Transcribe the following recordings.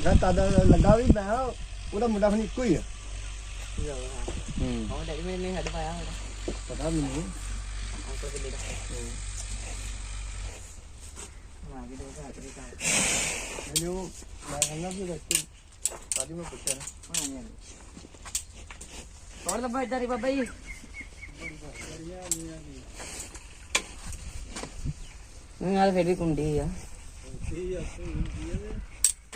ਭਲੇਖਾ ਤਦ ਲੱਗਾ ਵੀ ਮੈਂ ਕਿਹਾ ਉਹਦਾ ਮੁੰਡਾ ਫਿਰ ਇੱਕੋ ਹੀ ਆ। ਹੂੰ। ਉਹ ਡੈਡੀ ਮੇਰੇ ਨੇ ਹੱਡ ਪਾਇਆ ਹੋਣਾ ਪਤਾ ਮੈਨੂੰ ਅੰਕਲ ਕਿੱਲੇ ਦਾ ਮਾਂ ਵੀ ਦੋ ਘਰ ਦੇ ਘਰ ਮੈਨੂੰ ਮੈਂ ਕਹਿੰਦਾ ਵੀ ਰਸਤੇ ਕਾਦੀ ਮੈਂ ਪੁੱਛਿਆ ਨਾ। ਹਾਂ ਨਹੀਂ ਕੌਣ ਲੱਭਾ ਇਦਾਂ ਰੀ ਬਾਬਾ ਜੀ? ਨਹੀਂ ਯਾਰ ਫਿਰ ਵੀ ਕੁੰਡੀ ਆ।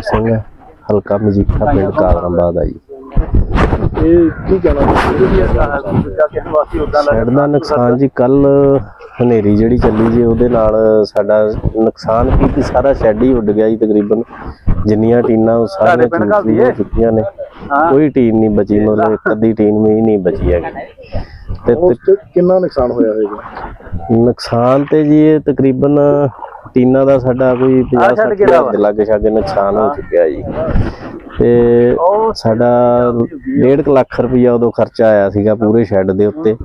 ਸੁਖਿੰਦਰ ਸਿੰਘ ਹਲਕਾ ਮਜੀਠਾ ਪਿੰਡ ਕਾਦਰਾਬਾਦ ਆ ਜੀ। ਇਹ ਕੀ ਕਹਿਣਾ ਹੋ? ਸ਼ੈੱਡ ਦਾ ਨੁਕਸਾਨ ਜੀ ਕੱਲ ਹਨੇਰੀ ਜਿਹੜੀ ਚੱਲੀ ਜੀ ਉਹਦੇ ਨਾਲ ਸਾਡਾ ਨੁਕਸਾਨ ਕੀ ਕਿ ਸਾਰਾ ਸ਼ੈੱਡ ਹੀ ਉੱਡ ਗਿਆ ਜੀ ਤਕਰੀਬਨ। ਜਿੰਨੀਆਂ ਟੀਨਾਂ ਉਹ ਸਾਰੀਆਂ ਹੋ ਚੁੱਕੀਆਂ ਨੇ। ਕੋਈ ਟੀਨ ਨਹੀਂ ਬਚੀ ਮਤਲਬ ਇੱਕ ਅੱਧੀ ਟੀਨ ਵੀ ਨਹੀਂ ਬਚੀ ਹੈਗੀ। ਤੇ ਕਿੰਨਾ ਨੁਕਸਾਨ ਹੋਇਆ ਹੋਵੇਗਾ ਨੁਕਸਾਨ ਤੇ ਜੀ ਇਹ ਤਕਰੀਬਨ ਟੀਨਾ ਦਾ ਸਾਡਾ ਕੋਈ 50 60 ਹਜ਼ਾਰ ਦੇ ਲਾਗੇ ਛਾਗੇ ਨੁਕਸਾਨ ਹੋ ਚੁੱਕਿਆ ਜੀ। ਤੇ ਸਾਡਾ 1.5 ਲੱਖ ਰੁਪਇਆ ਉਦੋਂ ਖਰਚਾ ਆਇਆ ਸੀਗਾ ਪੂਰੇ ਸ਼ੈੱਡ ਦੇ ਉੱਤੇ।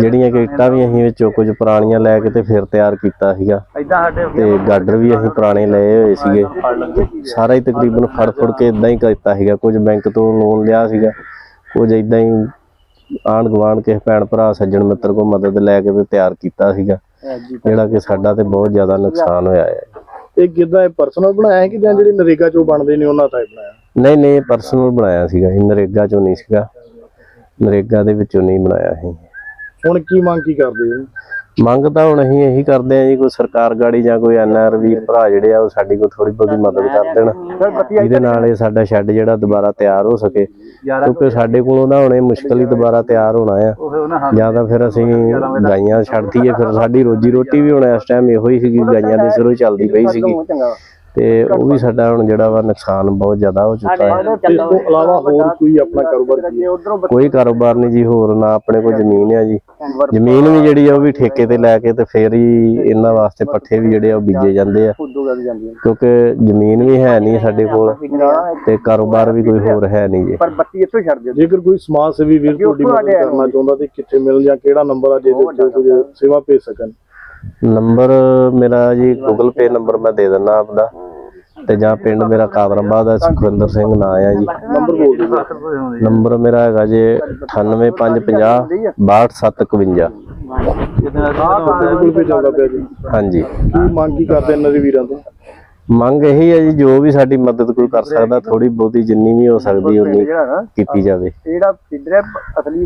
ਜਿਹੜੀਆਂ ਕਿ ਇੱਟਾਂ ਵੀ ਅਸੀਂ ਵਿੱਚੋਂ ਕੁਝ ਪੁਰਾਣੀਆਂ ਲੈ ਕੇ ਤੇ ਫਿਰ ਤਿਆਰ ਕੀਤਾ ਸੀਗਾ। ਤੇ ਗਾਡਰ ਵੀ ਅਸੀਂ ਪੁਰਾਣੇ ਲਏ ਹੋਏ ਸੀਗੇ। ਸਾਰਾ ਹੀ ਤਕਰੀਬਨ ਫੜ ਫੜ ਕੇ ਇਦਾਂ ਹੀ ਕੀਤਾ ਸੀਗਾ। ਕੁਝ ਬੈਂਕ ਤੋਂ ਲੋਨ ਲਿਆ ਸੀਗਾ। ਕੁਝ ਇਦਾਂ ਹੀ ਆਂਢ ਗੁਆਂਢ ਕਿਸੇ ਭੈਣ ਭਰਾ ਸੱਜਣ ਮਿੱਤਰ ਕੋਲ ਮਦਦ ਲੈ ਕੇ ਤੇ ਤਿਆਰ ਕੀਤਾ ਸੀਗਾ। ਜਿਹੜਾ ਕਿ ਸਾਡਾ ਤੇ ਬਹੁਤ ਜ਼ਿਆਦਾ ਨੁਕਸਾਨ ਹੋਇਆ ਹੈ। ਇਹ ਕਿਦਾਂ ਇਹ ਪਰਸਨਲ ਬਣਾਇਆ ਹੈ ਕਿ ਜਾਂ ਜਿਹੜੇ ਨਰੇਗਾ ਚੋਂ ਬਣਦੇ ਨੇ ਉਹਨਾਂ ਟਾਈਪ ਬਣਾਇਆ? ਨਹੀਂ ਨਹੀਂ ਪਰਸਨਲ ਬਣਾਇਆ ਸੀਗਾ ਇਹ ਨਰੇਗਾ ਚੋਂ ਨਹੀਂ ਸੀਗਾ। ਨਰੇਗਾ ਦੇ ਵਿੱਚੋਂ ਨਹੀਂ ਬਣਾਇਆ ਸੀ। ਹੁਣ ਕੀ ਮੰਗ ਕੀ ਕਰਦੇ ਹੋ? ਮੰਗ ਤਾਂ ਹੁਣ ਅਸੀਂ ਇਹੀ ਕਰਦੇ ਆ ਜੀ ਕੋਈ ਸਰਕਾਰ ਗਾੜੀ ਜਾਂ ਕੋਈ ਐਨਆਰ ਵੀਰ ਭਰਾ ਜਿਹੜੇ ਆ ਉਹ ਸਾਡੀ ਕੋਈ ਥੋੜੀ ਬਹੁਤੀ ਮਦਦ ਕਰ ਦੇਣ। ਜਿਹਦੇ ਨਾਲ ਇਹ ਸਾਡਾ ਸ਼ੈੱਡ ਜਿਹੜਾ ਦੁਬਾਰਾ ਤਿਆਰ ਹੋ ਸਕੇ। ਕਿਉਂਕਿ ਸਾਡੇ ਕੋਲੋਂ ਨਾ ਹੁਣ ਇਹ ਮੁਸ਼ਕਲ ਹੀ ਦੁਬਾਰਾ ਤਿਆਰ ਹੋਣਾ ਆ। ਜਾਂ ਤਾਂ ਫਿਰ ਅਸੀਂ ਗਾਈਆਂ ਛੱਡ ਦਈਏ ਫਿਰ ਸਾਡੀ ਰੋਜੀ ਰੋਟੀ ਵੀ ਹੁਣ ਇਸ ਟਾਈਮ ਇਹੋ ਹੀ ਸੀਗੀ ਗਾਈਆਂ ਦੇ ਸਿਰੋਂ ਚੱਲਦੀ ਪਈ ਸੀਗੀ। ਤੇ ਉਹ ਵੀ ਸਾਡਾ ਹੁਣ ਜਿਹੜਾ ਵਾ ਨੁਕਸਾਨ ਬਹੁਤ ਜ਼ਿਆਦਾ ਹੋ ਚੁੱਕਾ ਹੈ। ਇਸ ਤੋਂ ਇਲਾਵਾ ਹੋਰ ਕੋਈ ਆਪਣਾ ਕਾਰੋਬਾਰ ਕੀ ਹੈ? ਕੋਈ ਕਾਰੋਬਾਰ ਨਹੀਂ ਜੀ ਹੋਰ ਨਾ ਆਪਣੇ ਕੋਲ ਜ਼ਮੀਨ ਆ ਜੀ। ਜ਼ਮੀਨ ਵੀ ਜਿਹੜੀ ਆ ਉਹ ਵੀ ਠੇਕੇ ਤੇ ਲੈ ਕੇ ਤੇ ਫੇਰ ਹੀ ਇਹਨਾਂ ਵਾਸਤੇ ਪੱਠੇ ਵੀ ਜਿਹੜੇ ਆ ਉਹ ਬੀਜੇ ਜਾਂਦੇ ਆ। ਕਿਉਂਕਿ ਜ਼ਮੀਨ ਵੀ ਹੈ ਨਹੀਂ ਸਾਡੇ ਕੋਲ ਤੇ ਕਾਰੋਬਾਰ ਵੀ ਕੋਈ ਹੋਰ ਹੈ ਨਹੀਂ ਜੀ। ਪਰ ਬੱਤੀ ਇੱਥੋਂ ਛੱਡ ਦਿਓ। ਜੇਕਰ ਕੋਈ ਸਮਾਜ ਸੇਵੀ ਵੀਰ ਤੁਹਾਡੀ ਮਦਦ ਕਰਨਾ ਚਾਹੁੰਦਾ ਤੇ ਕਿੱਥੇ ਮਿਲ ਜਾਂ ਕਿਹੜਾ ਨੰਬਰ ਆ ਜਿਹਦੇ ਉੱਤੇ ਕੁਝ ਸੇਵਾ ਭੇਜ ਸਕਣ। ਨੰਬਰ ਮੇਰਾ ਜੀ ਗੂਗਲ ਪੇ ਨੰਬਰ ਮੈਂ ਦੇ ਦਿੰਦਾ ਆਪਦਾ। ਤੇ ਜਾਂ ਪਿੰਡ ਮੇਰਾ ਕਾਦਰਾਬਾਦ ਹੈ ਸੁਖਵਿੰਦਰ ਸਿੰਘ ਨਾਂ ਆ ਜੀ। ਨੰਬਰ ਬੋਲ ਦਿਓ। ਨੰਬਰ ਮੇਰਾ ਹੈਗਾ ਜੀ 98550 62751 ਬਿਲਕੁਲ ਵੀ ਚੱਲਦਾ ਪਿਆ ਜੀ ਹਾਂਜੀ। ਕੀ ਮੰਗ ਕੀ ਕਰਦੇ ਇਹਨਾਂ ਦੇ ਵੀਰਾਂ ਤੋਂ? ਮੰਗ ਇਹੀ ਹੈ ਜੀ ਜੋ ਵੀ ਸਾਡੀ ਮਦਦ ਕੋਈ ਕਰ ਸਕਦਾ ਥੋੜੀ ਬਹੁਤੀ ਜਿੰਨੀ ਵੀ ਹੋ ਸਕਦੀ ਉਨੀ ਕੀਤੀ ਜਾਵੇ। ਜਿਹੜਾ ਫੀਡਰ ਅਸਲੀ